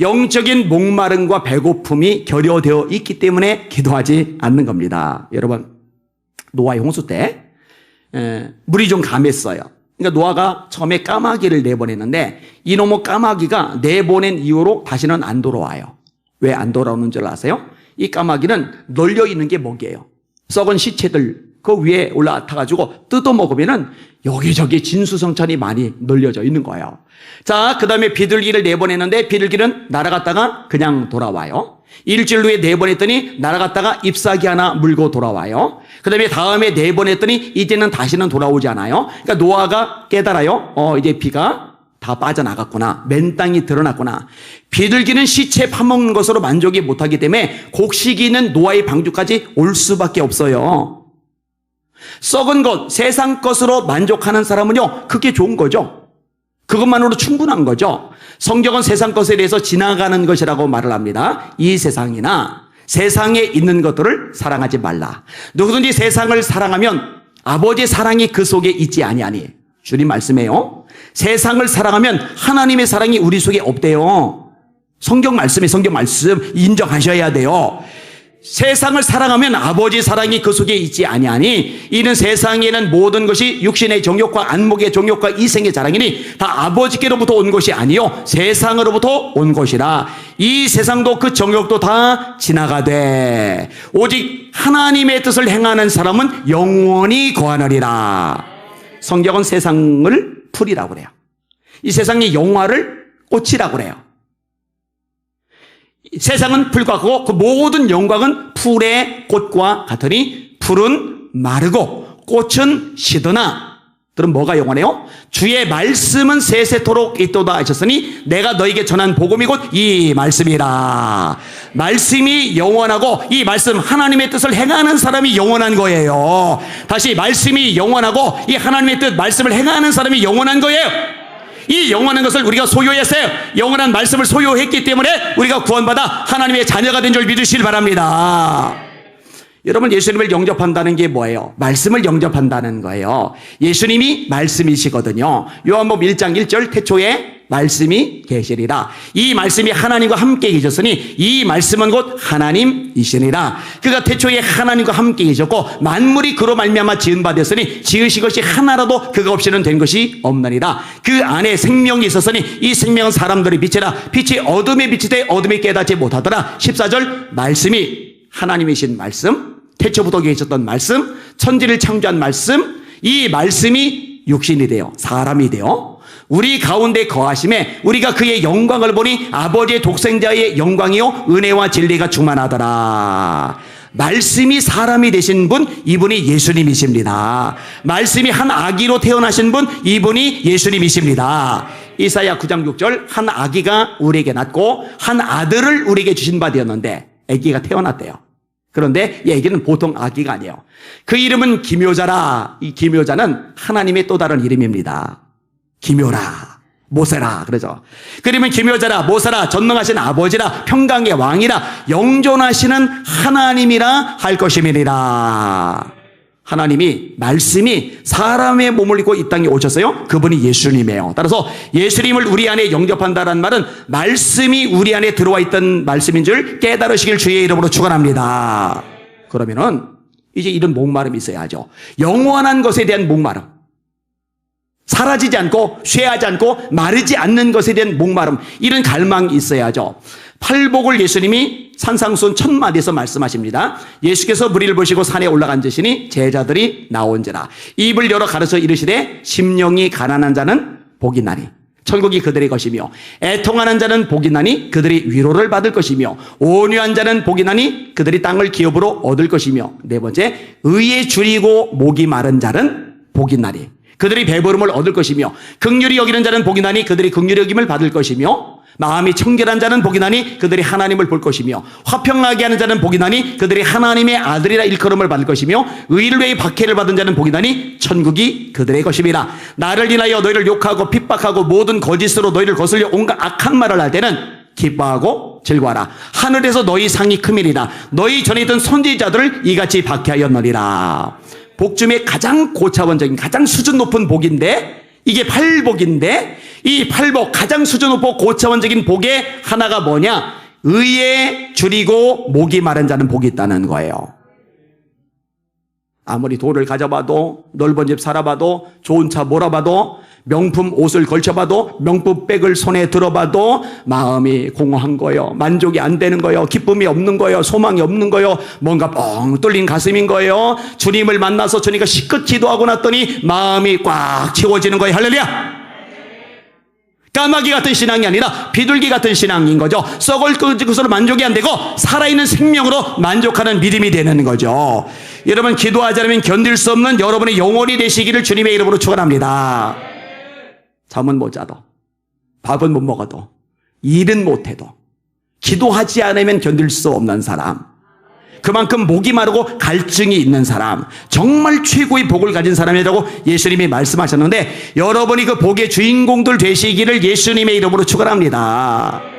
영적인 목마름과 배고픔이 결여되어 있기 때문에 기도하지 않는 겁니다. 여러분, 노아의 홍수 때 에, 물이 좀 감했어요. 그러니까 노아가 처음에 까마귀를 내보냈는데 이놈의 까마귀가 내보낸 이후로 다시는 안 돌아와요. 왜 안 돌아오는 줄 아세요? 이 까마귀는 널려 있는 게 먹이에요. 썩은 시체들 그 위에 올라타가지고 뜯어 먹으면은 여기저기 진수성찬이 많이 널려져 있는 거예요. 자, 그 다음에 비둘기를 내보냈는데 비둘기는 날아갔다가 그냥 돌아와요. 일주일 후에 내보냈더니 날아갔다가 잎사귀 하나 물고 돌아와요. 그 다음에 다음에 내보냈더니 이제는 다시는 돌아오지 않아요. 그러니까 노아가 깨달아요. 어, 이제 비가 다 빠져나갔구나. 맨 땅이 드러났구나. 비둘기는 시체 파먹는 것으로 만족이 못하기 때문에 곡식이 있는 노아의 방주까지 올 수밖에 없어요. 썩은 것, 세상 것으로 만족하는 사람은요, 그게 좋은 거죠. 그것만으로 충분한 거죠. 성경은 세상 것에 대해서 지나가는 것이라고 말을 합니다. 이 세상이나 세상에 있는 것들을 사랑하지 말라. 누구든지 세상을 사랑하면 아버지의 사랑이 그 속에 있지 아니하니. 주님 말씀해요. 세상을 사랑하면 하나님의 사랑이 우리 속에 없대요. 성경 말씀에 성경 말씀 인정하셔야 돼요. 세상을 사랑하면 아버지 사랑이 그 속에 있지 아니하니. 이는 세상에는 모든 것이 육신의 정욕과 안목의 정욕과 이생의 자랑이니 다 아버지께로부터 온 것이 아니요 세상으로부터 온 것이라. 이 세상도 그 정욕도 다 지나가되 오직 하나님의 뜻을 행하는 사람은 영원히 거하느리라. 성경은 세상을 풀이라고 그래요. 이 세상의 영화를 꽃이라고 그래요 세상은 풀과 같고 그 모든 영광은 풀의 꽃과 같으니 풀은 마르고 꽃은 시드나. 들은 뭐가 영원해요? 주의 말씀은 세세토록 있도다 하셨으니 내가 너에게 전한 복음이 곧 이 말씀이라. 말씀이 영원하고 이 말씀 하나님의 뜻을 행하는 사람이 영원한 거예요. 다시 말씀이 영원하고 이 하나님의 뜻 말씀을 행하는 사람이 영원한 거예요 이 영원한 것을 우리가 소유했어요. 영원한 말씀을 소유했기 때문에 우리가 구원받아 하나님의 자녀가 된 줄 믿으시길 바랍니다. 여러분 예수님을 영접한다는 게 뭐예요? 말씀을 영접한다는 거예요. 예수님이 말씀이시거든요. 요한복음 1장 1절 태초에 말씀이 계시리라. 이 말씀이 하나님과 함께 계셨으니 이 말씀은 곧 하나님이시니라. 그가 태초에 하나님과 함께 계셨고 만물이 그로 말미암아 지은 바 됐으니 지으신 것이 하나라도 그가 없이는 된 것이 없느니라. 그 안에 생명이 있었으니 이 생명은 사람들의 빛이라. 빛이 어둠에 비치되 어둠이 깨닫지 못하더라. 14절 말씀이 하나님이신 말씀, 태초부터 계셨던 말씀, 천지를 창조한 말씀, 이 말씀이 육신이 되어 사람이 되어 우리 가운데 거하심에 우리가 그의 영광을 보니 아버지의 독생자의 영광이요 은혜와 진리가 충만하더라. 말씀이 사람이 되신 분 이분이 예수님이십니다. 말씀이 한 아기로 태어나신 분 이분이 예수님이십니다. 이사야 9장 6절 한 아기가 우리에게 낳고 한 아들을 우리에게 주신 바 되었는데 아기가 태어났대요. 그런데 이 아기는 보통 아기가 아니에요. 그 이름은 기묘자라. 이 기묘자는 하나님의 또 다른 이름입니다. 기묘라. 모세라 그러죠. 그러면 기묘자라 모세라 전능하신 아버지라 평강의 왕이라 영존하시는 하나님이라 할 것임이니라. 하나님이 말씀이 사람의 몸을 입고 이 땅에 오셨어요. 그분이 예수님이에요. 따라서 예수님을 우리 안에 영접한다는 말은 말씀이 우리 안에 들어와 있던 말씀인 줄 깨달으시길 주의 이름으로 축원합니다. 그러면은 이제 이런 목마름이 있어야죠. 영원한 것에 대한 목마름. 사라지지 않고 쇠하지 않고 마르지 않는 것에 대한 목마름 이런 갈망이 있어야죠. 팔복을 예수님이 산상순 천마디에서 말씀하십니다. 예수께서 무리를 보시고 산에 올라간지시니 제자들이 나온지라 입을 열어 가르쳐 이르시되 심령이 가난한 자는 복이 나니 천국이 그들의 것이며 애통하는 자는 복이 나니 그들이 위로를 받을 것이며 온유한 자는 복이 나니 그들이 땅을 기업으로 얻을 것이며 네 번째 의에 줄이고 목이 마른 자는 복이 나니 그들이 배부름을 얻을 것이며 극률이 여기는 자는 복이 나니 그들이 극률이 여김을 받을 것이며 마음이 청결한 자는 복이 나니 그들이 하나님을 볼 것이며 화평하게 하는 자는 복이 나니 그들이 하나님의 아들이라 일컬음을 받을 것이며 의를 위해 박해를 받은 자는 복이 나니 천국이 그들의 것임이라 나를 인하여 너희를 욕하고 핍박하고 모든 거짓으로 너희를 거슬려 온갖 악한 말을 할 때는 기뻐하고 즐거워라. 하늘에서 너희 상이 크밀이라. 너희 전에 있던 선지자들을 이같이 박해하였느니라 복 중에 가장 고차원적인 가장 수준 높은 복인데 이게 팔복인데 이 팔복 가장 수준 높고 고차원적인 복의 하나가 뭐냐? 의에 줄이고 목이 마른 자는 복이 있다는 거예요. 아무리 돈을 가져봐도 넓은 집 살아봐도 좋은 차 몰아봐도 명품 옷을 걸쳐봐도 명품 백을 손에 들어봐도 마음이 공허한 거예요. 만족이 안 되는 거예요. 기쁨이 없는 거예요. 소망이 없는 거예요. 뭔가 뻥 뚫린 가슴인 거예요. 주님을 만나서 주님과 시끗 기도하고 났더니 마음이 꽉 채워지는 거예요. 할렐루야! 까마귀 같은 신앙이 아니라 비둘기 같은 신앙인 거죠. 썩을 것으로 만족이 안 되고 살아있는 생명으로 만족하는 믿음이 되는 거죠. 여러분 기도하지 않으면 견딜 수 없는 여러분의 영혼이 되시기를 주님의 이름으로 축원합니다. 잠은 못 자도 밥은 못 먹어도 일은 못 해도 기도하지 않으면 견딜 수 없는 사람. 그만큼 목이 마르고 갈증이 있는 사람, 정말 최고의 복을 가진 사람이라고 예수님이 말씀하셨는데 여러분이 그 복의 주인공들 되시기를 예수님의 이름으로 축원합니다.